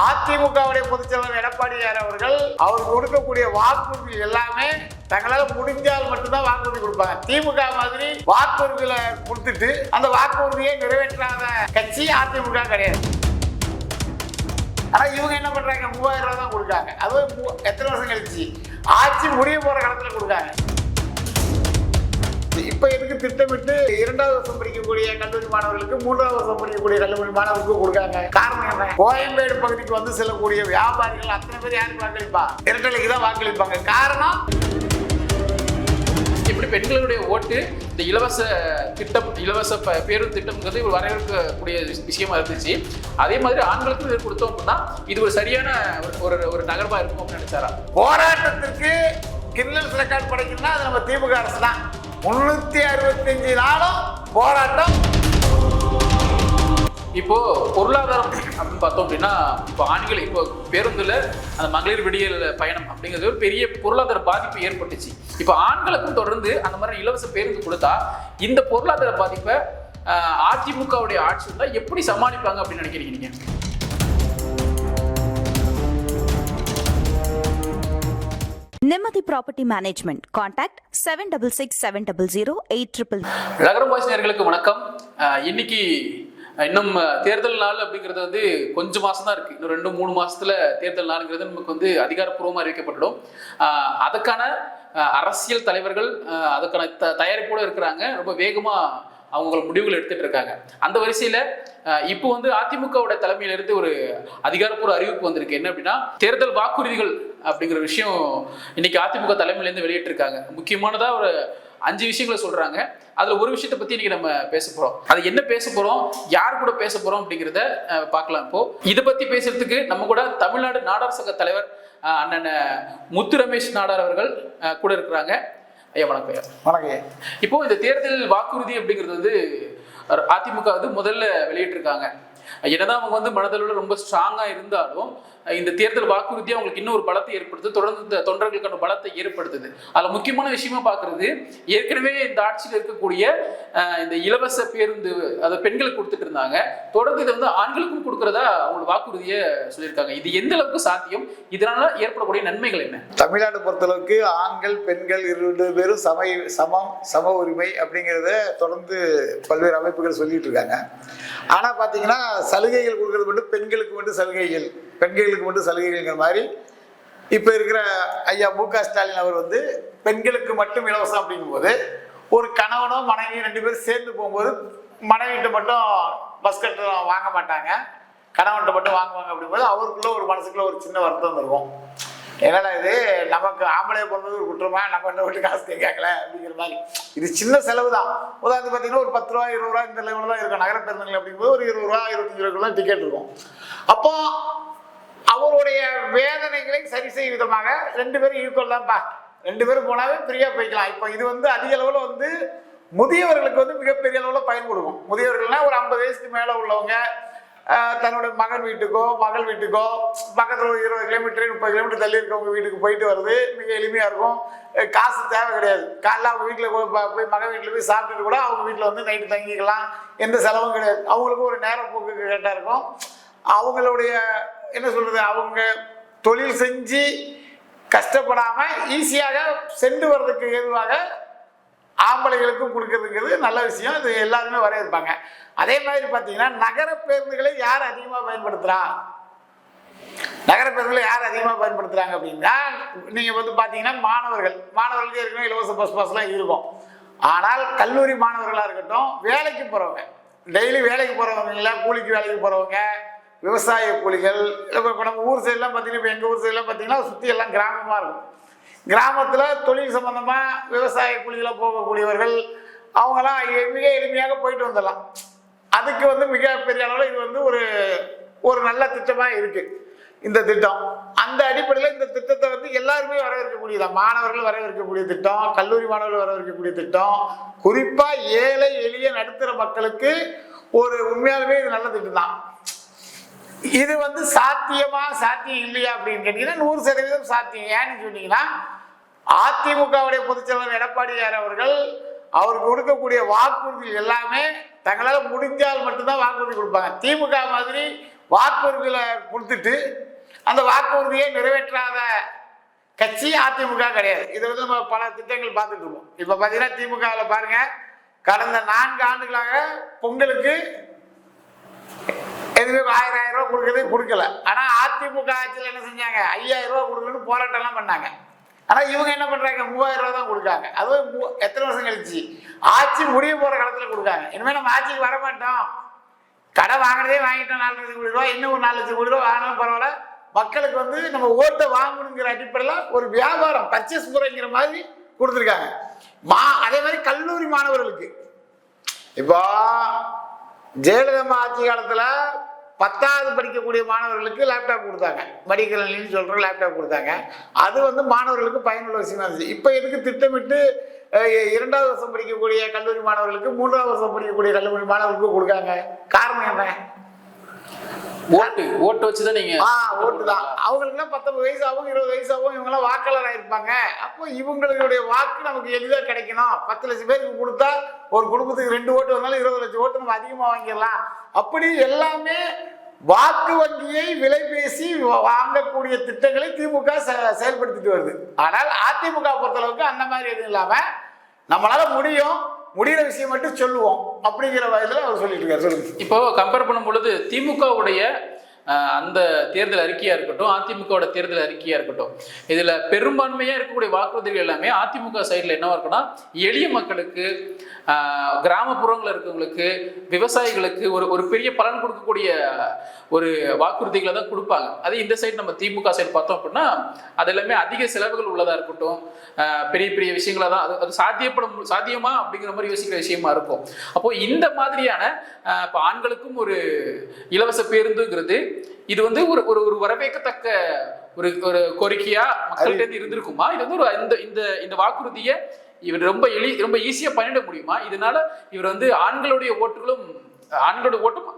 அதிமுகவுடைய பொதுச்செயலாளர் எடப்பாடியார் அவர்கள் அவருக்கு கொடுக்கக்கூடிய வாக்குறுதி எல்லாமே தங்களால் முடிஞ்சால் மட்டும்தான் வாக்குறுதி கொடுப்பாங்க. திமுக மாதிரி வாக்குறுதியில கொடுத்துட்டு அந்த வாக்குறுதியை நிறைவேற்றாத கட்சி அதிமுக கிடையாது. ஆனா இவங்க என்ன பண்றாங்க? மூவாயிரம் ரூபாய் தான் கொடுக்காங்க அதுவும் எத்தனை வருஷம் கழிச்சு? ஆட்சி முடிய போற காலத்துல கொடுக்காங்க இப்ப எதுக்கு திட்டமிட்டு இரண்டாவது வருஷம் படிக்கக்கூடிய கல்லூரி மாணவர்களுக்கு மூன்றாவது வருஷம் படிக்கக்கூடிய கல்லூரி மாணவர்களுக்கு கொடுக்காங்க? காரணம் என்ன? கோயம்பேடு பகுதிக்கு வந்து செல்லக்கூடிய வியாபாரிகள் அத்தனை பேர் யாருக்கு வாக்களிப்பா? இரட்டலைக்கு தான் வாக்களிப்பாங்க. காரணம்? எப்படி பெண்களுடைய ஓட்டு இந்த இலவச திட்டம் இலவச பேருந்து திட்டம்ங்கிறது ஒரு வரவேற்கக்கூடிய விஷ- விஷயமா இருந்துச்சு. அதே மாதிரி ஆண்களுக்கும் இது கொடுத்தோம் அப்படின்னா இது ஒரு சரியான ஒரு- ஒரு ஒரு நகர்வா இருக்கும் அப்படின்னு நினைச்சாரா? போராட்டத்திற்கு கிரிமினல் ரெக்கார்ட் படைக்கணும்னா அது நம்ம திமுக அரசு தான். முன்னூத்தி அறுபத்தஞ்சு நாளும் போராட்டம். இப்போ பொருளாதாரம் அப்படின்னு பார்த்தோம் அப்படின்னா இப்போ ஆண்கள் இப்போ பேருந்துல அந்த மகளிர் விடியல் பயணம் அப்படிங்கிறது ஒரு பெரிய பொருளாதார பாதிப்பு ஏற்பட்டுச்சு. இப்போ ஆண்களுக்கும் தொடர்ந்து அந்த மாதிரி இலவச பேருந்து கொடுத்தா இந்த பொருளாதார பாதிப்பை அதிமுகவுடைய ஆட்சி இருந்தால் எப்படி சமாளிப்பாங்க அப்படின்னு நினைக்கிறீங்க Nimmathi property management contact seven double six seven double zero eight triple நகரம் வாசினியர்களுக்கு வணக்கம். இன்னைக்கு இன்னும் தேர்தல் நாள் அப்படிங்கிறது வந்து கொஞ்சம் மாதம் தான் இருக்கு. இன்னும் ரெண்டு மூணு மாசத்துல தேர்தல் நாளுங்கிறது நமக்கு வந்து அதிகாரப்பூர்வமாக அறிவிக்கப்பட்டுடும். அதுக்கான அரசியல் தலைவர்கள் அதுக்கான த தயாரிப்போடு இருக்கிறாங்க. ரொம்ப வேகமாக அவங்கள முடிவுகள் எடுத்துட்டு இருக்காங்க. அந்த வரிசையில இப்போ வந்து அதிமுகவோட தலைமையிலிருந்து ஒரு அதிகாரப்பூர்வ அறிவிப்பு வந்திருக்கு. என்ன அப்படின்னா தேர்தல் வாக்குறுதிகள் அப்படிங்கிற விஷயம் இன்னைக்கு அதிமுக தலைமையில இருந்து வெளியிட்டிருக்காங்க. முக்கியமானதா ஒரு அஞ்சு விஷயங்களை சொல்றாங்க. அதுல ஒரு விஷயத்தை பத்தி இன்னைக்கு நம்ம பேச போறோம். அது என்ன பேச போறோம்? யார் கூட பேச போறோம் அப்படிங்கிறத பார்க்கலாம் இப்போ. இதை பத்தி பேசுறதுக்கு நம்ம கூட தமிழ்நாடு நாடார் சங்க தலைவர் அண்ணன் முத்து ரமேஷ் நாடார் அவர்கள் கூட இருக்கிறாங்க. ஐயா வணக்கம் ஐயா. வணக்கம் இப்போ இந்த தேர்தல் வாக்குறுதி அப்படிங்கிறது வந்து அதிமுக வந்து முதல்ல வெளியிட்டிருக்காங்க. என்னதான் அவங்க வந்து மனதளவில் ரொம்ப ஸ்ட்ராங்கா இருந்தாலும் இந்த தேர்தல் வாக்குறுதி அவங்களுக்கு இன்னும் ஒரு பலத்தை ஏற்படுத்துது. தொடர்ந்து இந்த தொண்டர்களுக்கான பலத்தை ஏற்படுத்துது. அதுல முக்கியமான விஷயமா பார்க்கிறது ஏற்கனவே இந்த ஆட்சியில் இருக்கக்கூடிய இந்த இலவச பேருந்து அதை பெண்களுக்கு கொடுத்துட்டு இருந்தாங்க. தொடர்ந்து இதை வந்து ஆண்களுக்கும் கொடுக்கறதா அவங்க வாக்குறுதியை சொல்லியிருக்காங்க. இது எந்த அளவுக்கு சாத்தியம்? இதனால ஏற்படக்கூடிய நன்மைகள் என்ன? தமிழ்நாடு பொறுத்தளவுக்கு ஆண்கள் பெண்கள் இரண்டு பேரும் சம சமம் சம உரிமை அப்படிங்கிறத தொடர்ந்து பல்வேறு அமைப்புகள் சொல்லிட்டு இருக்காங்க. ஆனால் பார்த்தீங்கன்னா சலுகைகள் கொடுக்கறது மட்டும் பெண்களுக்கு மட்டும் சலுகைகள். பெண்கள் பெண்களுக்கு மட்டும் சலுகைகள்ங்கிற மாதிரி. இப்போ இருக்கிற ஐயா மு க ஸ்டாலின் அவர் வந்து பெண்களுக்கு மட்டும் இலவசம் அப்படிங்கும்போது ஒரு கணவனோ மனைவி ரெண்டு பேரும் சேர்ந்து போகும்போது மனைவிட்ட மட்டும் பஸ் கட்டணம் வாங்க மாட்டாங்க. கணவன்கிட்ட மட்டும் வாங்குவாங்க அப்படிங்கும்போது அவருக்குள்ள ஒரு மனசுக்குள்ள ஒரு சின்ன வருத்தம் இருக்கும். என்னடா இது? நமக்கு ஆம்பளை பிறந்தது ஒரு குற்றமா? நம்ம என்ன விட்டு காசு கேட்கல? அப்படிங்கிற மாதிரி. இது சின்ன செலவு தான். உதாரணத்துக்கு பார்த்தீங்கன்னா ஒரு பத்து ரூபா இருபது ரூபா இந்த லெவலில் தான் இருக்கும். நகர பேருந்துகள் அப்படிங்கும்போது ஒரு இருபது ரூபா இருபத்தஞ்சு ரூபாய்க்குள்ள டிக்கெட் இருக்கும். அப்போ அவருடைய வேதனைகளை சரி செய்யும் விதமாக ரெண்டு பேரும் ஈக்குவல் தான்ப்பா ரெண்டு பேரும் போனாவே ஃப்ரீயாக போய்க்கலாம். இப்போ இது வந்து அதிக அளவில் வந்து முதியவர்களுக்கு வந்து மிகப்பெரிய அளவில் பயன் கொடுக்கும். முதியவர்கள்னா ஒரு ஐம்பது வயசுக்கு மேலே உள்ளவங்க தன்னோட தன்னுடைய மகன் வீட்டுக்கோ மகள் வீட்டுக்கோ பக்கத்தில் ஒரு இருபது கிலோமீட்டர் முப்பது கிலோமீட்டர் தள்ளி இருக்கவங்க வீட்டுக்கு போயிட்டு வருது மிக எளிமையாக இருக்கும். காசு தேவை கிடையாது. காலைல அவங்க வீட்டில் போய் போய் மகன் வீட்டில் போய் சாப்பிட்டுட்டு கூட அவங்க வீட்டில் வந்து நைட்டு தங்கிக்கலாம். எந்த செலவும் கிடையாது. அவங்களுக்கும் ஒரு நேரம் போக்கு கரெக்டாக இருக்கும். அவங்களுடைய என்ன சொல்கிறது அவங்க தொழில் செஞ்சு கஷ்டப்படாமல் ஈஸியாக சென்று வர்றதுக்கு ஏதுவாக ஆம்பளைகளுக்கும் கொடுக்கறதுங்கிறது நல்ல விஷயம். இது எல்லாருமே வரையிருப்பாங்க அதே மாதிரி பார்த்தீங்கன்னா நகர பேருந்துகளை யார் அதிகமாக பயன்படுத்துகிறா நகர பேருந்துகளை யார் அதிகமாக பயன்படுத்துகிறாங்க அப்படின்னா நீங்கள் வந்து பார்த்தீங்கன்னா மாணவர்கள். மாணவர்களுக்கு ஏற்கனவே இலவச பஸ் பஸ்லாம் இருக்கும். ஆனால் கல்லூரி மாணவர்களாக இருக்கட்டும் வேலைக்கு போகிறவங்க டெய்லி வேலைக்கு போகிறவங்க இல்லை கூலிக்கு வேலைக்கு போகிறவங்க விவசாய கூலிகள் இப்போ இப்போ நம்ம ஊர் சைட்லாம் பார்த்தீங்கன்னா இப்போ எங்கள் ஊர் சைட்லாம் பார்த்தீங்கன்னா சுற்றி எல்லாம் கிராமமாக இருக்கும். கிராமத்தில் தொழில் சம்மந்தமாக விவசாய கூலிகளாக போகக்கூடியவர்கள் அவங்களாம் எ- மிக எளிமையாக போயிட்டு வந்துடலாம். அதுக்கு வந்து மிகப்பெரிய அளவில் இது வந்து ஒரு ஒரு நல்ல திட்டமாக இருக்குது இந்த திட்டம். அந்த அடிப்படையில் இந்த திட்டத்தை வந்து எல்லாருமே வரவேற்கக்கூடியதான் மாணவர்கள் வரவேற்கக்கூடிய திட்டம் கல்லூரி மாணவர்கள் வரவேற்கக்கூடிய திட்டம் குறிப்பாக ஏழை எளிய நடுத்தர மக்களுக்கு ஒரு உண்மையாலுமே இது நல்ல திட்டம் தான் இது வந்து சாத்தியமா சாத்தியம் இல்லையா அப்படின்னு கேட்டீங்கன்னா நூறு சதவீதம் சாத்தியம். ஏன்னு சொன்னீங்கன்னா அதிமுகவுடைய பொதுச்செயலர் எடப்பாடியார் அவர்கள் அவருக்கு கொடுக்கக்கூடிய வாக்குறுதி எல்லாமே தங்களால் முடிஞ்சால் மட்டும்தான் வாக்குறுதி கொடுப்பாங்க. திமுக மாதிரி வாக்குறுதிகளை கொடுத்துட்டு அந்த வாக்குறுதியை நிறைவேற்றாத கட்சி அதிமுக கிடையாது. இது வந்து நம்ம பல திட்டங்கள் பார்த்துட்டு இருக்கோம். இப்போ பார்த்தீங்கன்னா திமுகவில் பாருங்கள் கடந்த நான்கு ஆண்டுகளாக பொங்கலுக்கு எதுவுமே ஆயிரம் ஆயிரம் ரூபா கொடுக்கறது கொடுக்கல. ஆனால் அதிமுக ஆட்சியில் என்ன செஞ்சாங்க? ஐயாயிரம் ரூபா கொடுக்கணும்னு போராட்டம்லாம் பண்ணாங்க. ஆனால் இவங்க என்ன பண்ணுறாங்க மூவாயிரம் ரூபா தான் கொடுக்காங்க. அதுவும் எத்தனை வருஷம் கழிச்சு? ஆட்சி முடிய போகிற காலத்தில் கொடுக்காங்க. இனிமே நம்ம ஆட்சிக்கு வர மாட்டோம். கடை வாங்கினதே வாங்கிட்டோம் நாலு லட்சம் கோடி ரூபா இன்னும் ஒரு நாலு லட்சம் கோடி ரூபா வாங்கினாலும் பரவாயில்ல. மக்களுக்கு வந்து நம்ம ஓட்டை வாங்கணுங்கிற அடிப்படையில் ஒரு வியாபாரம் பர்ச்சேஸ் முறைங்கிற மாதிரி கொடுத்துருக்காங்க. மா அதே மாதிரி கல்லூரி மாணவர்களுக்கு. இப்போ ஜெயலலிதா ஆட்சி காலத்தில் பத்தாவது படிக்கக்கூடிய மாணவர்களுக்கு லேப்டாப் கொடுத்தாங்க. மடிக்கணின்னு சொல்கிற லேப்டாப் கொடுத்தாங்க. அது வந்து மாணவர்களுக்கு பயனுள்ள விஷயமா இருந்துச்சு. இப்போ எதுக்கு திட்டமிட்டு இரண்டாவது வருஷம் படிக்கக்கூடிய கல்லூரி மாணவர்களுக்கு மூன்றாவது வருஷம் படிக்கக்கூடிய கல்லூரி மாணவர்களுக்கு கொடுக்காங்க காரணம் என்ன? ஓட்டு ஓட்டு வச்சுதான் நீங்க ஆ ஓட்டு தான் அவங்களுக்குலாம் பத்தொன்பது வயசாகவும் இருபது வயசாகவும் இவங்கெல்லாம் வாக்காளர் ஆயிருப்பாங்க அப்போ இவங்களுடைய வாக்கு நமக்கு எளிதாக கிடைக்கணும். பத்து லட்சம் பேருக்கு கொடுத்தா ஒரு குடும்பத்துக்கு ரெண்டு ஓட்டு வந்தாலும் இருபது லட்சம் ஓட்டு நம்ம அதிகமாக வாங்கிடலாம். அப்படி எல்லாமே வாக்கு வங்கியை விலை பேசி வாங்கக்கூடிய திட்டங்களை திமுக செயல்படுத்திட்டு வருது. ஆனால் அதிமுக பொறுத்தளவுக்கு அந்த மாதிரி எதுவும் இல்லாம நம்மளால முடியும். முடிகிற விஷயம் மட்டும் சொல்லுவோம் அப்படிங்கிற வயதில் அவர் சொல்லிட்டு இருக்காரு. இப்போ கம்பேர் பண்ணும் பொழுது திமுகவுடைய அந்த தேர்தல் அறிக்கையா இருக்கட்டும் அதிமுகவோட தேர்தல் அறிக்கையா இருக்கட்டும் இதுல பெரும்பான்மையா இருக்கக்கூடிய வாக்குறுதிகள் எல்லாமே அதிமுக சைடில் என்னவா இருக்குன்னா எளிய மக்களுக்கு கிராமப்புறங்களில் இருக்கவங்களுக்கு விவசாயிகளுக்கு ஒரு ஒரு பெரிய பலன் கொடுக்கக்கூடிய ஒரு வாக்குறுதிகளை தான் கொடுப்பாங்க. அதே இந்த சைடு நம்ம திமுக சைடு பார்த்தோம் அப்படின்னா அது எல்லாமே அதிக செலவுகள் உள்ளதா இருக்கட்டும் பெரிய பெரிய விஷயங்களா தான் அது அது சாத்தியப்படும் சாத்தியமா அப்படிங்கிற மாதிரி யோசிக்கிற விஷயமா இருக்கும். அப்போ இந்த மாதிரியான இப்போ ஆண்களுக்கும் ஒரு இலவச பேருந்துங்கிறது இது வந்து ஒரு ஒரு ஒரு வரவேற்கத்தக்க ஒரு ஒரு கோரிக்கையா மக்கள்கிட்ட இருந்து இருந்திருக்குமா? இது வந்து ஒரு இந்த இந்த இந்த வாக்குறுதியை இவர் ரொம்ப எளி ரொம்ப ஈஸியா பண்ணிட முடியுமா? இதனால இவர் வந்து ஆண்களுடைய ஓட்டுகளும் ஆண்களோட ஓட்டும்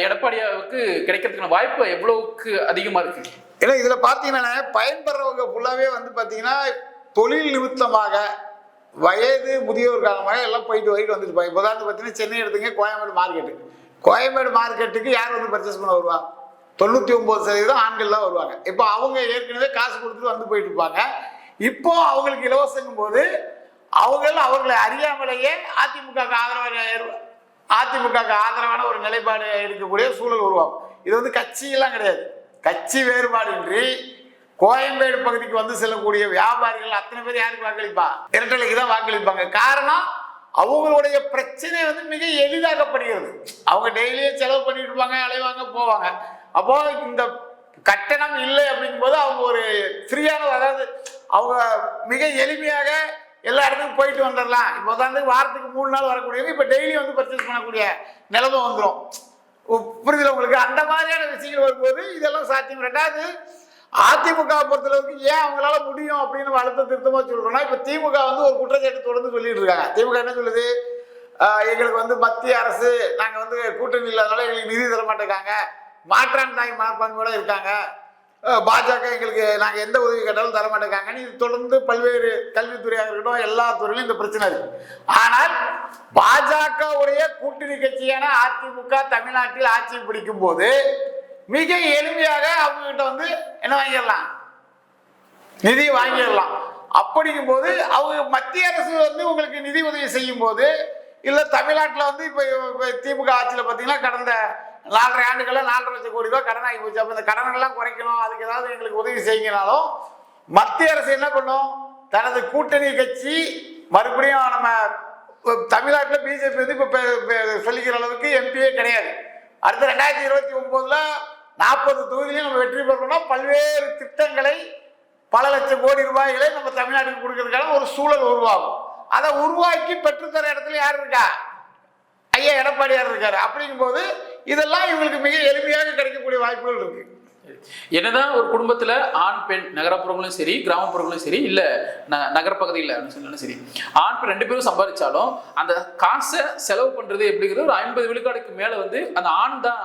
எடப்பாடியாவுக்கு கிடைக்கிறதுக்கான வாய்ப்பு எவ்வளவுக்கு அதிகமா இருக்கு? ஏன்னா இதுல பாத்தீங்கன்னா பயன்படுறவங்க ஃபுல்லாவே வந்து பாத்தீங்கன்னா தொழில் நிமித்தமாக வயது முதியோர் காலமாக எல்லாம் போயிட்டு போயிட்டு வந்துட்டு இப்போ உதாரணத்துக்கு பார்த்தீங்கன்னா சென்னை எடுத்துங்க கோயம்பேடு மார்க்கெட்டு கோயம்பேடு மார்க்கெட்டுக்கு யார் வந்து பர்ச்சேஸ் பண்ண வருவா? தொண்ணூற்றி ஒம்பது சதவீதம் ஆண்கள் தான் வருவாங்க. இப்போ அவங்க ஏற்கனவே காசு கொடுத்துட்டு வந்து போயிட்டு இருப்பாங்க. இப்போ அவங்களுக்கு இலவசங்கும் போது அவங்கள் அவர்களை அறியாமலேயே அதிமுக ஆதரவாக அதிமுக ஆதரவான ஒரு நிலைப்பாடு இருக்கக்கூடிய சூழல் உருவாகும். இது வந்து கட்சியெல்லாம் கிடையாது. கட்சி வேறுபாடின்றி கோயம்பேடு பகுதிக்கு வந்து செல்லக்கூடிய வியாபாரிகள் அத்தனை பேர் யாருக்கு வாக்களிப்பா? இரட்டலைக்கு தான் வாக்களிப்பாங்க. காரணம் அவங்களுடைய பிரச்சனை வந்து மிக எளிதாக்கப்படுகிறது. அவங்க டெய்லியே செலவு பண்ணிட்டு இருப்பாங்க அலைவாங்க போவாங்க. அப்போ இந்த கட்டணம் இல்லை அப்படிங்கும்போது அவங்க ஒரு ஃப்ரீயான அதாவது அவங்க மிக எளிமையாக எல்லா இடத்துக்கும் போயிட்டு வந்துடலாம். இப்போ உதாரணத்துக்கு வாரத்துக்கு மூணு நாள் வரக்கூடியது இப்போ டெய்லி வந்து பர்ச்சேஸ் பண்ணக்கூடிய நிலமை வந்துடும் புரியுதுல உங்களுக்கு? அந்த மாதிரியான விஷயங்கள் வரும்போது இதெல்லாம் சாத்தியம். ரெண்டாவது அதிமுக பொறுத்தளவுக்கு ஏன் அவங்களால முடியும் அப்படின்னு நம்ம அழுத்த திருத்தமாக சொல்றோம்னா இப்போ திமுக வந்து ஒரு குற்றச்சாட்டு தொடர்ந்து சொல்லிட்டு இருக்காங்க. திமுக என்ன சொல்லுது? எங்களுக்கு வந்து மத்திய அரசு நாங்கள் வந்து கூட்டணி இல்லாதனால எங்களுக்கு நிதி தர மாட்டேங்காங்க மாற்றான் தாய் மனப்பான்மையோட இருக்காங்க. பாஜக எங்களுக்கு நாங்கள் எந்த உதவி கேட்டாலும் தர மாட்டேங்காங்கன்னு இது தொடர்ந்து பல்வேறு கல்வித்துறையாக இருக்கட்டும் எல்லா துறையிலும் இந்த பிரச்சனை இருக்கு. ஆனால் பாஜகவுடைய கூட்டணி கட்சியான அதிமுக தமிழ்நாட்டில் ஆட்சி பிடிக்கும் போது மிக எளிமையாக அவங்க கிட்ட வந்து என்ன வாங்கிடலாம்? நிதி வாங்கிடலாம். அப்படிங்கும் போது அவங்க மத்திய அரசு வந்து உங்களுக்கு நிதி உதவி செய்யும் போது இல்லை தமிழ்நாட்டில் வந்து இப்போ இப்போ திமுக ஆட்சியில் பார்த்தீங்கன்னா கடந்த நாலரை ஆண்டுகளில் நாலரை லட்சம் கோடி ரூபாய் கடன் ஆகி போச்சு. அப்போ இந்த கடனெல்லாம் குறைக்கணும். அதுக்கு ஏதாவது எங்களுக்கு உதவி செய்யுங்கனாலும் மத்திய அரசு என்ன பண்ணும்? தனது கூட்டணி கட்சி மறுபடியும் நம்ம தமிழ்நாட்டில் பிஜேபி வந்து இப்போ சொல்லிக்கிற அளவுக்கு எம்பியே கிடையாது. அடுத்த ரெண்டாயிரத்தி இருபத்தி ஒம்போதில் நாற்பது தொகுதியிலையும் நம்ம வெற்றி பெறணும்னா பல்வேறு திட்டங்களை பல லட்சம் கோடி ரூபாய்களை நம்ம தமிழ்நாட்டுக்கு கொடுக்கறதுக்கான ஒரு சூழல் உருவாகும். அதை உருவாக்கி பெற்றுத்தர இடத்துல யார் இருக்கா? ஐயா எடப்பாடியார் இருக்காரு. அப்படிங்கும்போது இதெல்லாம் இவங்களுக்கு மிக எளிமையாக கிடைக்கக்கூடிய வாய்ப்புகள் இருக்கு. என்னதான் ஒரு குடும்பத்துல ஆண் பெண் நகரப்புறங்களும் சரி கிராமப்புறங்களும் சரி இல்ல ந- நகரப்பகுதியில் சொன்னாலும் சரி ஆண் பெண் ரெண்டு பேரும் சம்பாதிச்சாலும் அந்த காசை செலவு பண்றது எப்படிங்கிறது ஒரு ஐம்பது விழுக்காடுக்கு மேல வந்து அந்த ஆண் தான்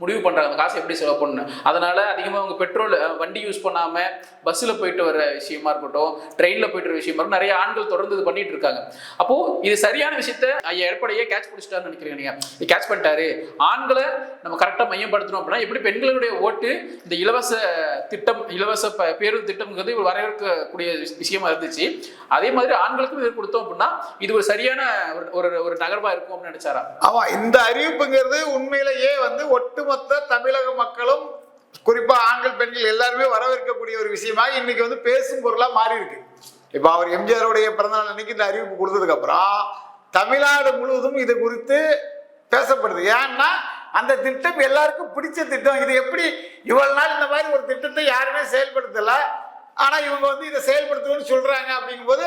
முடிவு பண்ணுறாங்க அந்த காசு எப்படி செலவு பண்ணணும்? அதனால அதிகமாக அவங்க பெட்ரோல் வண்டி யூஸ் பண்ணாமல் பஸ்ஸில் போயிட்டு வர விஷயமா இருக்கட்டும் ட்ரெயினில் போயிட்டு வர விஷயமா இருக்கும் நிறைய ஆண்கள் தொடர்ந்து இது பண்ணிட்டு இருக்காங்க. அப்போ இது சரியான விஷயத்த ஐயா எடப்பாடியே கேட்ச் பிடிச்சிட்டாருன்னு நினைக்கிறீங்க நீங்கள் கேட்ச் பண்ணிட்டாரு. ஆண்களை நம்ம கரெக்டாக மையப்படுத்தணும் அப்படின்னா எப்படி பெண்களுடைய ஓட்டு இந்த இலவச திட்டம் இலவச ப- பேருந்து திட்டம்ங்கிறது வரவேற்கக்கூடிய விஷயமா இருந்துச்சு. அதே மாதிரி ஆண்களுக்கும் இது கொடுத்தோம் அப்படின்னா இது ஒரு சரியான ஒரு- ஒரு ஒரு நகர்வா இருக்கும் அப்படின்னு நினைச்சாரா? ஆமா இந்த அறிவிப்புங்கிறது உண்மையிலேயே வந்து ஒட்டுமொத்த தமிழக மக்களும் குறிப்பா ஆண்கள் பெண்கள் எல்லாருமே வரவேற்கக்கூடிய ஒரு விஷயமா இன்னைக்கு வந்து பேசும் பொருளா மாறி இருக்கு. இப்ப அவர் எம்ஜிஆருடைய பிறந்தநாள் அன்னைக்கு இந்த அறிவிப்பு கொடுத்ததுக்கு அப்புறம் தமிழ்நாடு முழுவதும் இது குறித்து பேசப்படுது. ஏன்னா அந்த திட்டம் எல்லாருக்கும் பிடிச்ச திட்டம். இது எப்படி இவ்வளவு நாள் இந்த மாதிரி ஒரு திட்டத்தை யாருமே செயல்படுத்தல? ஆனா இவங்க வந்து இதை செயல்படுத்தணும்னு சொல்றாங்க அப்படிங்கும்போது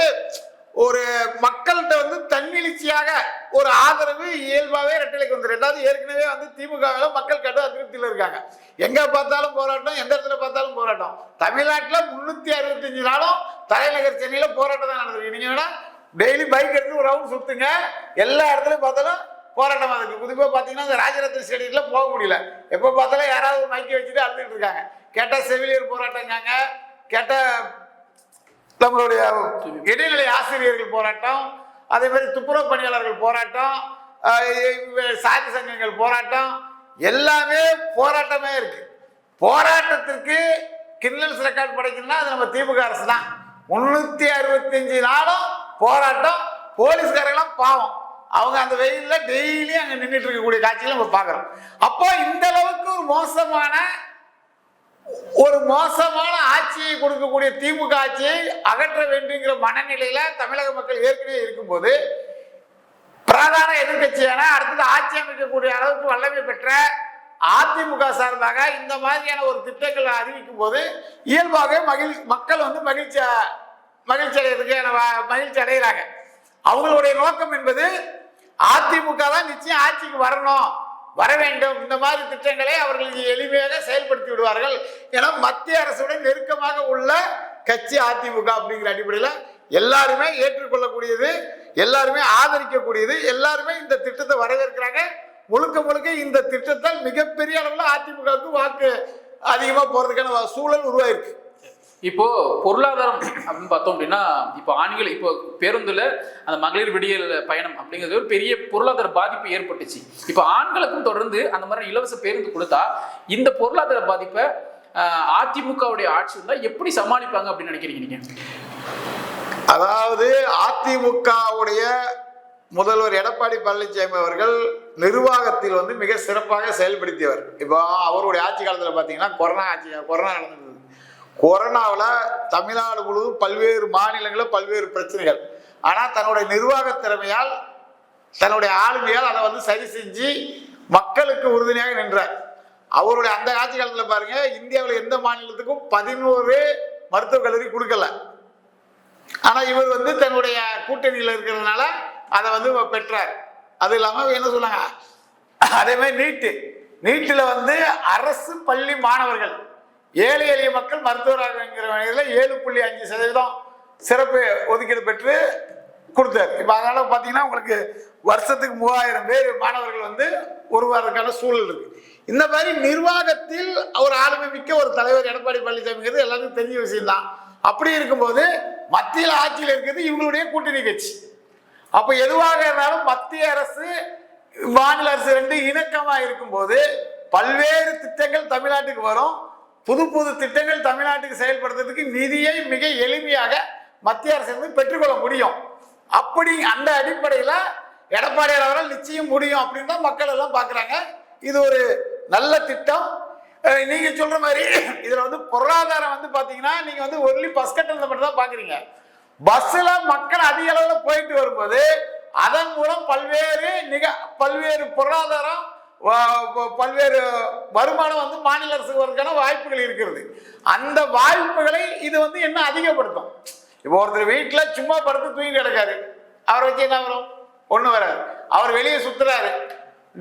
ஒரு மக்கள்கிட்ட வந்து தன்னெழுச்சியாக ஒரு ஆதரவு இயல்பாகவே ரெட்டலைக்கு வந்து ரெண்டாவது ஏற்கனவே வந்து திமுகவில் மக்கள் கட்டு அதிருப்தியில் இருக்காங்க. எங்கே பார்த்தாலும் போராட்டம் எந்த இடத்துல பார்த்தாலும் போராட்டம். தமிழ்நாட்டில் முந்நூற்றி அறுபத்தஞ்சு நாளும் தலைநகர் சென்னையில் போராட்டம் தான் நடந்திருக்கு. நீங்கள் வேணால் டெய்லி பைக் எடுத்து ஒரு ரவுண்ட் சுற்றுங்க எல்லா இடத்துலையும் பார்த்தாலும் போராட்டமாக இருக்குது புதுப்பாக பார்த்தீங்கன்னா இந்த ராஜரத்ன ஸ்டேடியத்தில் போக முடியல. எப்போ பார்த்தாலும் யாராவது ஒரு மைக்கை வச்சுட்டு அழுதுகிட்டு இருக்காங்க. கேட்டால் செவிலியர் போராட்டங்காங்க கேட்டால் நம்மளுடைய இடைநிலை ஆசிரியர்கள் போராட்டம் அதே மாதிரி துப்புரவு பணியாளர்கள் போராட்டம் சாதி சங்கங்கள் போராட்டம் எல்லாமே போராட்டமே இருக்கு. போராட்டத்திற்கு கின்னல்ஸ் ரெக்கார்ட் படைக்கணும்னா அது நம்ம திமுக அரசு தான். முன்னூத்தி அறுபத்தஞ்சு நாளும் போராட்டம் போலீஸ்காரங்களாம் பாவம். அவங்க அந்த வெயில்ல டெய்லி அங்க நின்றுட்டு இருக்கக்கூடிய காட்சிகளை நம்ம பார்க்கிறோம். அப்போ இந்த அளவுக்கு ஒரு மோசமான ஒரு மோசமான ஆட்சியை கொடுக்கக்கூடிய திமுக ஆட்சியை அகற்ற வேண்டுங்கிற மனநிலையில தமிழக மக்கள் ஏற்கனவே இருக்கும்போது பிரதான எதிர்க்கட்சியான அடுத்தது ஆட்சி அமைக்கக்கூடிய அளவுக்கு வல்லமை பெற்ற அதிமுக சார்பாக இந்த மாதிரியான ஒரு திட்டங்களை அறிவிக்கும் போது இயல்பாகவே மகிழ் மக்கள் வந்து மகிழ்ச்சி மகிழ்ச்சி அடைகிறதுக்கு வ- மகிழ்ச்சி அடைகிறாங்க அவங்களுடைய நோக்கம் என்பது அதிமுக தான் நிச்சயம் ஆட்சிக்கு வரணும். வர வேண்டும் இந்த மாதிரி திட்டங்களை அவர்கள் எளிமையாக செயல்படுத்தி விடுவார்கள். ஏன்னா மத்திய அரசுடன் நெருக்கமாக உள்ள கட்சி அதிமுக அப்படிங்கிற அடிப்படையில் எல்லாருமே ஏற்றுக்கொள்ளக்கூடியது எல்லாருமே ஆதரிக்கக்கூடியது எல்லாருமே இந்த திட்டத்தை வரவேற்கிறாங்க. முழுக்க முழுக்க இந்த திட்டத்தால் மிகப்பெரிய அளவில் அதிமுகவுக்கு வாக்கு அதிகமாக போகிறதுக்கான சூழல் உருவாயிருக்கு. இப்போ பொருளாதாரம் அப்படின்னு பார்த்தோம் அப்படின்னா இப்போ ஆண்கள் இப்போ பேருந்துல அந்த மகளிர் விடியல் பயணம் அப்படிங்கிறது ஒரு பெரிய பொருளாதார பாதிப்பு ஏற்பட்டுச்சு. இப்போ ஆண்களுக்கும் தொடர்ந்து அந்த மாதிரி இலவச பேருந்து கொடுத்தா இந்த பொருளாதார பாதிப்பை அதிமுகவுடைய ஆட்சி வந்தா எப்படி சமாளிப்பாங்க அப்படின்னு நினைக்கிறீங்க நீங்க? அதாவது அதிமுகவுடைய முதல்வர் எடப்பாடி பழனிசாமி அவர்கள் நிர்வாகத்தில் வந்து மிக சிறப்பாக செயல்படுத்தியவர். இப்போ அவருடைய ஆட்சி காலத்தில் பார்த்தீங்கன்னா கொரோனா ஆட்சி கொரோனா நடந்தது கொரோனாவில் தமிழ்நாடு முழுவதும் பல்வேறு மாநிலங்களில் பல்வேறு பிரச்சனைகள். ஆனால் தன்னுடைய நிர்வாக திறமையால் தன்னுடைய ஆளுமையால் அதை வந்து சரி செஞ்சு மக்களுக்கு உறுதுணையாக நின்றார். அவருடைய அந்த ஆட்சி காலத்தில் பாருங்க இந்தியாவில் எந்த மாநிலத்துக்கும் பதினோரு மருத்துவக் கல்லூரி கொடுக்கல. ஆனால் இவர் வந்து தன்னுடைய கூட்டணியில் இருக்கிறதுனால அதை வந்து பெற்றார். அது இல்லாமல் என்ன சொன்னாங்க? அதே மாதிரி நீட்டு. நீட்டில் வந்து அரசு பள்ளி மாணவர்கள். ஏழை எளிய மக்கள் மருத்துவராகிற வகையில் ஏழு புள்ளி அஞ்சு சதவீதம் சிறப்பு ஒதுக்கீடு பெற்று கொடுத்தார். இப்போ அதனால் பார்த்தீங்கன்னா உங்களுக்கு வருஷத்துக்கு மூவாயிரம் பேர் மாணவர்கள் வந்து உருவாகிறதுக்கான சூழல் இருக்கு. இந்த மாதிரி நிர்வாகத்தில் ஒரு ஆளுமை மிக்க ஒரு தலைவர் எடப்பாடி பழனிசாமிங்கிறது எல்லாருக்கும் தெரிஞ்ச விஷயம்தான். அப்படி இருக்கும்போது மத்தியில் ஆட்சியில் இருக்கிறது இவங்களுடைய கூட்டணி கட்சி. அப்போ எதுவாக இருந்தாலும் மத்திய அரசு மாநில அரசு ரெண்டு இணக்கமாக இருக்கும்போது பல்வேறு திட்டங்கள் தமிழ்நாட்டுக்கு வரும். புது புது திட்டங்கள் தமிழ்நாட்டுக்கு செயல்படுத்துறதுக்கு நிதியை மிக எளிமையாக மத்திய அரசு இருந்து பெற்றுக்கொள்ள முடியும். அப்படி அந்த அடிப்படையில் எடப்பாடியார் அவரால் நிச்சயம் முடியும் அப்படின்னு தான் மக்கள் எல்லாம் பார்க்குறாங்க இது ஒரு நல்ல திட்டம். நீங்கள் சொல்கிற மாதிரி இதில் வந்து பொருளாதாரம் வந்து பார்த்தீங்கன்னா நீங்கள் வந்து ஒன்லி பஸ் கட்டணத்தை மட்டும் தான் பார்க்குறீங்க பஸ்ஸில் மக்கள் அதிக அளவில் போயிட்டு வரும்போது அதன் மூலம் பல்வேறு நிக பல்வேறு பொருளாதாரம் பல்வேறு வருமானம் வந்து மாநில அரசுக்கு வருவதற்கான வாய்ப்புகள் இருக்கிறது. அந்த வாய்ப்புகளை இது வந்து என்ன அதிகப்படுத்தும்? இப்போ ஒருத்தர் வீட்டில் சும்மா படுத்து தூங்கி கிடக்காரு. அவரை வச்சு என்ன வரும்? ஒன்றும் வராது. அவர் வெளியே சுற்றுறாரு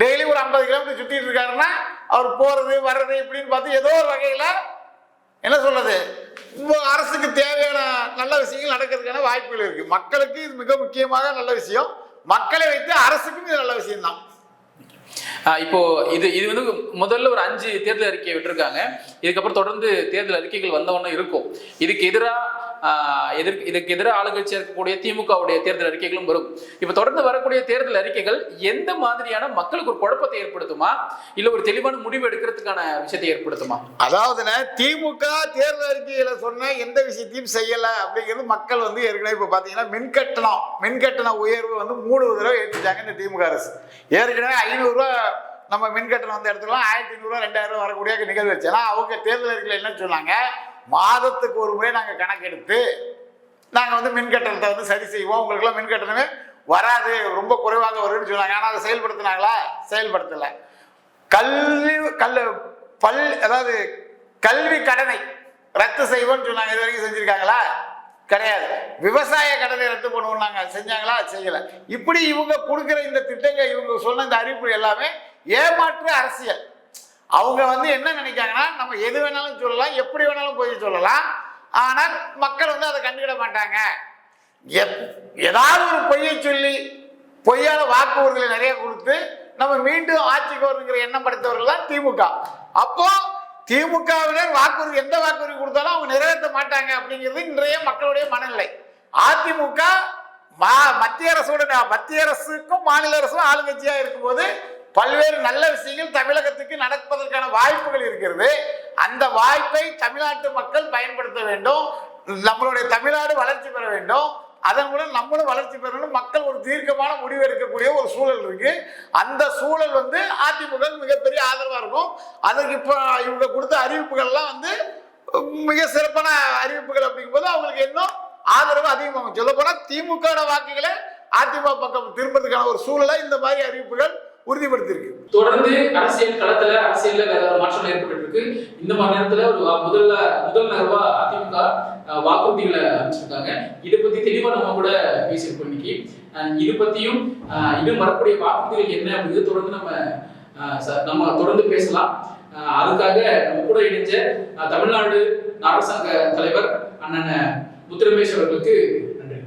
டெய்லி ஒரு ஐம்பது கிலோமீட்டர் சுற்றிட்டு இருக்காருன்னா அவர் போகிறது வர்றது இப்படின்னு பார்த்து ஏதோ ஒரு வகையில் என்ன சொல்றது? இப்போ அரசுக்கு தேவையான நல்ல விஷயங்கள் நடக்கிறதுக்கான வாய்ப்புகள் இருக்குது மக்களுக்கு இது மிக முக்கியமாக நல்ல விஷயம். மக்களை வைத்து அரசுக்கும் இது நல்ல விஷயம்தான். இப்போ இது இது வந்து முதல்ல ஒரு அஞ்சு தேர்தல் அறிக்கையை விட்டுருக்காங்க. இதுக்கப்புறம் தொடர்ந்து தேர்தல் அறிக்கைகள் வந்தவொன்னே இருக்கும். இதுக்கு எதிராக எதிர் இதுக்கு எதிராக ஆளுங்கட்சியாக இருக்கக்கூடிய திமுகவுடைய தேர்தல் அறிக்கைகளும் வரும். இப்போ தொடர்ந்து வரக்கூடிய தேர்தல் அறிக்கைகள் எந்த மாதிரியான மக்களுக்கு ஒரு குழப்பத்தை ஏற்படுத்துமா? இல்லை ஒரு தெளிவான முடிவு எடுக்கிறதுக்கான விஷயத்தை ஏற்படுத்துமா? அதாவது திமுக தேர்தல் அறிக்கையில சொன்ன எந்த விஷயத்தையும் செய்யல அப்படிங்கிறது மக்கள் வந்து ஏற்கனவே இப்போ பார்த்தீங்கன்னா மின்கட்டணம் மின்கட்டண உயர்வு வந்து மூணு தடவை ஏற்றிட்டாங்க இந்த திமுக அரசு. ஏற்கனவே ஐநூறுரூவா நம்ம மின்கட்டணம் வந்த இடத்துல ஆயிரத்தி ஐநூறுரூவா ரெண்டாயிரம் ரூபா வரக்கூடிய நிகழ்வு வச்சு ஏன்னா அவங்க தேர்தல் அறிக்கையில் என்ன சொன்னாங்க? மாதத்துக்கு ஒரு முறை நாங்கள் கணக்கெடுத்து நாங்கள் வந்து மின் கட்டணத்தை வந்து சரி செய்வோம். உங்களுக்குலாம் மின்கட்டணமே வராது. ரொம்ப குறைவாக வரும்னு சொன்னாங்க. ஆனால் அதை செயல்படுத்தினாங்களா? செயல்படுத்தலை. கல்வி கல் பல் அதாவது கல்வி கடனை ரத்து செய்வோம்னு சொன்னாங்க. இது வரைக்கும் செஞ்சுருக்காங்களா? கிடையாது. விவசாய கடனை ரத்து பண்ணுவோம் நாங்கள் செஞ்சாங்களா? செய்யலை. இப்படி இவங்க கொடுக்குற இந்த திட்டங்கள் இவங்க சொன்ன இந்த அறிவிப்பு எல்லாமே ஏமாற்று அரசியல். அவங்க வந்து என்ன நினைக்காங்கன்னா நம்ம எது வேணாலும் சொல்லலாம் எப்படி வேணாலும் போய் சொல்லலாம். ஆனால் மக்கள் வந்து அதை கண்டுக்கிட மாட்டாங்க. எப்- ஏதாவது ஒரு பொய்யை சொல்லி பொய்யால வாக்குறுதிகளை நிறைய கொடுத்து நம்ம மீண்டும் ஆட்சிக்கு வருங்கிற எண்ணம் படைத்தவர்கள் தான் திமுக. அப்போ திமுகவினர் வாக்குறுதி எந்த வாக்குறுதி கொடுத்தாலும் அவங்க நிறைவேற்ற மாட்டாங்க அப்படிங்கிறது இன்றைய மக்களுடைய மனநிலை. அதிமுக மா- மத்திய அரசோட மத்திய அரசுக்கும் மாநில அரசும் ஆளுங்கட்சியா இருக்கும்போது பல்வேறு நல்ல விஷயங்கள் தமிழகத்துக்கு நடப்பதற்கான வாய்ப்புகள் இருக்கிறது. அந்த வாய்ப்பை தமிழ்நாட்டு மக்கள் பயன்படுத்த வேண்டும். நம்மளுடைய தமிழ்நாடு வளர்ச்சி பெற வேண்டும். அதன் மூலம் நம்மளும் வளர்ச்சி பெறணும். மக்கள் ஒரு தீர்க்கமான முடிவு எடுக்கக்கூடிய ஒரு சூழல் இருக்கு. அந்த சூழல் வந்து அதிமுக மிகப்பெரிய ஆதரவா இருக்கும். அதற்கு இப்போ இவங்க கொடுத்த அறிவிப்புகள்லாம் வந்து மிக சிறப்பான அறிவிப்புகள் அப்படிங்கும்போது அவங்களுக்கு இன்னும் ஆதரவு அதிகமாகும். சொல்ல போனா திமுக வாக்குகளை அதிமுக பக்கம் திரும்புறதுக்கான ஒரு சூழலை இந்த மாதிரி அறிவிப்புகள் உறுதிப்படுத்தியிருக்கு. தொடர்ந்து அரசியல் களத்துல அரசியல்ல வேற மாற்றம் ஏற்பட்டு இருக்கு இந்த மாதிரி நேரத்துல ஒரு முதல்ல முதல் நகர்வா அதிமுக வாக்குறுதிகளை அமைச்சிருக்காங்க இதை பத்தி தெளிவா நம்ம கூட பேசியிருக்கோம் இன்னைக்கு. இது பத்தியும் இன்னும் வரக்கூடிய வாக்குறுதிகள் என்ன அப்படிங்கிறது தொடர்ந்து நம்ம நம்ம தொடர்ந்து பேசலாம். அதுக்காக நம்ம கூட இணைஞ்ச தமிழ்நாடு நாடக சங்க தலைவர் அண்ணன் முத்துரமேஷ் அவர்களுக்கு நன்றி.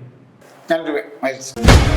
நன்றி. மகிழ்ச்சி.